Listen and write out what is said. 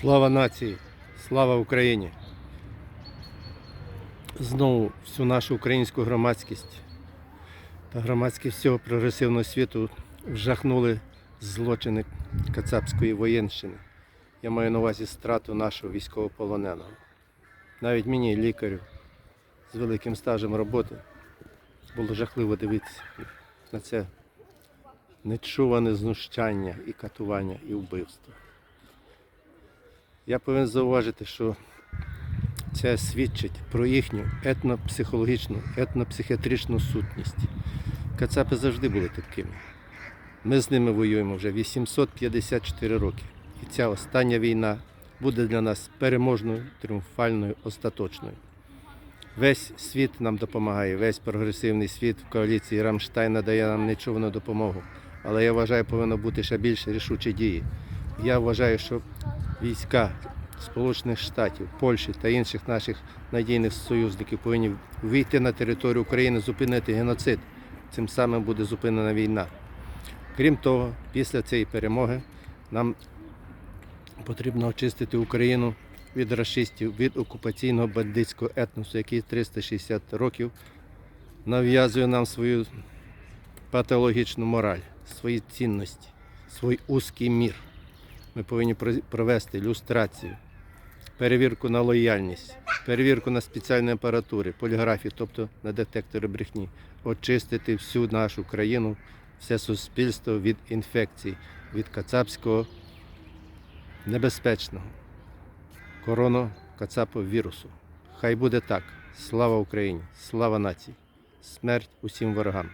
Слава нації, слава Україні! Знову всю нашу українську громадськість та громадськість всього прогресивного світу вжахнули злочини Кацапської воєнщини. Я маю на увазі страту нашого військовополоненого. Навіть мені, лікарю, з великим стажем роботи, було жахливо дивитися на це нечуване знущання і катування і вбивство. Я повинен зауважити, що це свідчить про їхню етнопсихологічну, етнопсихіатричну сутність. Кацапи завжди були такими. Ми з ними воюємо вже 854 роки. І ця остання війна буде для нас переможною, тріумфальною, остаточною. Весь світ нам допомагає, весь прогресивний світ в коаліції Рамштайн дає нам нечувану допомогу. Але я вважаю, повинно бути ще більше рішучі дії. Я вважаю, що війська Сполучених Штатів, Польщі та інших наших надійних союзників повинні вийти на територію України, зупинити геноцид. Цим самим буде зупинена війна. Крім того, після цієї перемоги нам потрібно очистити Україну від расистів, від окупаційного бандитського етносу, який 360 років нав'язує нам свою патологічну мораль, свої цінності, свій узкий мір. Ми повинні про- провести люстрацію, перевірку на лояльність, перевірку на спеціальні апаратури, поліграфії, тобто на детектори брехні, очистити всю нашу країну, все суспільство від інфекцій, від кацапського небезпечного короно кацапу вірусу. Хай буде так. Слава Україні! Слава нації! Смерть усім ворогам!